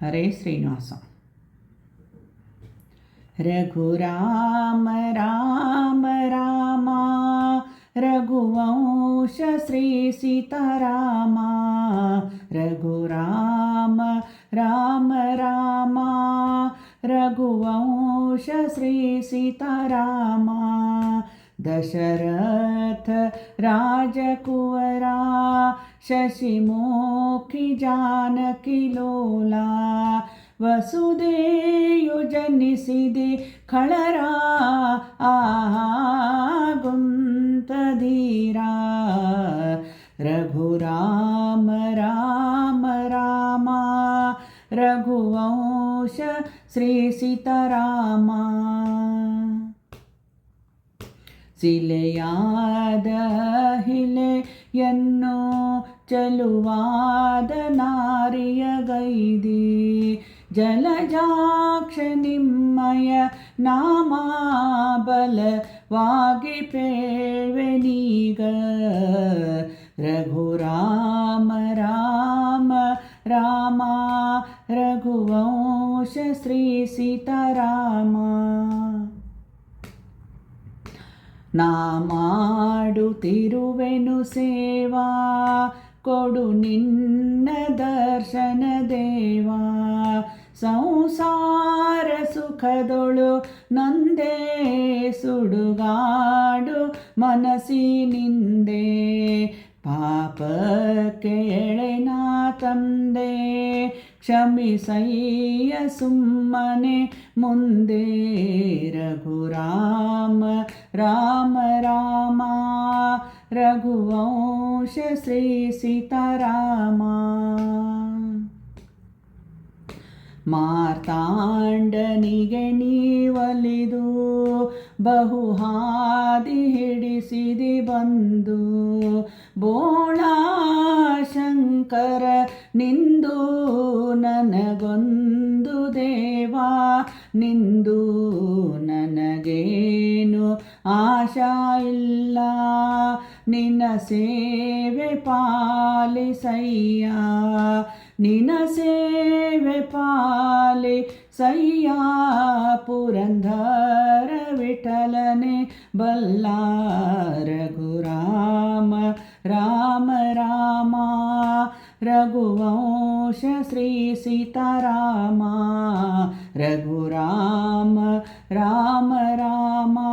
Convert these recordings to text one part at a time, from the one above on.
हरे श्रीनिवास रघुराम राम रामा रघुवंश श्रीसीतारामा रघुराम राम रामा रघुवंश श्रीसीतारामा दशरथ राजकुवरा शशिमोखि जानकि लोला खळरा आहा गुन्त रघुराम राम रामा रघुवंश श्रीसीतरामा ರಘುವಂಶ ಶ್ರೀ ಸೀತಾರಾಮ ಸಿಲೆಯಾದ ಹಿಲೆಯನ್ನು ಚಲುವಾದ ನಾರಿಯ ಗೈದಿ ಜಲಜಾಕ್ಷ ನಿಮ್ಮಯ ನಾಮ ಬಲವಾಗಿ ಪೇಳ್ವೆನೀಗ ರಘುರಾಮ ರಾಮ ರಾಮ ರಘುವಂಶ ಶ್ರೀ ಸೀತಾರಾಮ ನಾ ಮಾಡುತ್ತಿರುವೆನು ಸೇವಾ, ಕೊಡು ನಿನ್ನ ದರ್ಶನ ದೇವಾ. ಸಂಸಾರ ಸುಖದೊಳು ನಂದೇ ಸುಡುಗಾಡು ಮನಸ್ಸಿನಿಂದೆ. ಪಾಪ ಕೇಳೆನ ತಂದೆ ಕ್ಷಮಿಸಯ್ಯ ಸುಮ್ಮನೆ ಮುಂದೆ ರಘುರಾಮ, ರಾಮ ರಾಮ, ರಘುವಂಶ ಶ್ರೀ ಸೀತಾರಾಮ ಮಾರ್ತಾಂಡನಿಗೆ ನೀವಲಿದು ಬಹು ಹಾದಿ ಹಿಡಿಸಿದಿ ಬಂದು ಶಂಕರ ನಿಂದು ನನಗೊಂದು ದೇವಾ, ನಿಂದು ನನಗೇನು ಆಶಾ ಇಲ್ಲ. ನಿನ್ನ ಸೇವೆ ಪಾಲಿಸಯ್ಯ, ನಿನ್ನ ಸೇವೆ ಪಾಲಿ ಸಯ್ಯ ಪುರಂದರ ವಿಠಲನೆ ಬಲ್ಲ ರಘುರಾಮ ರಾಮ ರಾಮ रघुवंश श्री सीतारामा रघुराम राम रामा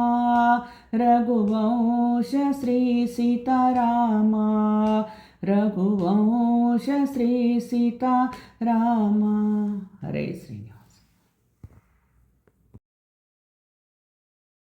रघुवंश श्री सीतारामा रघुवंश श्री सीता रामा हरे श्री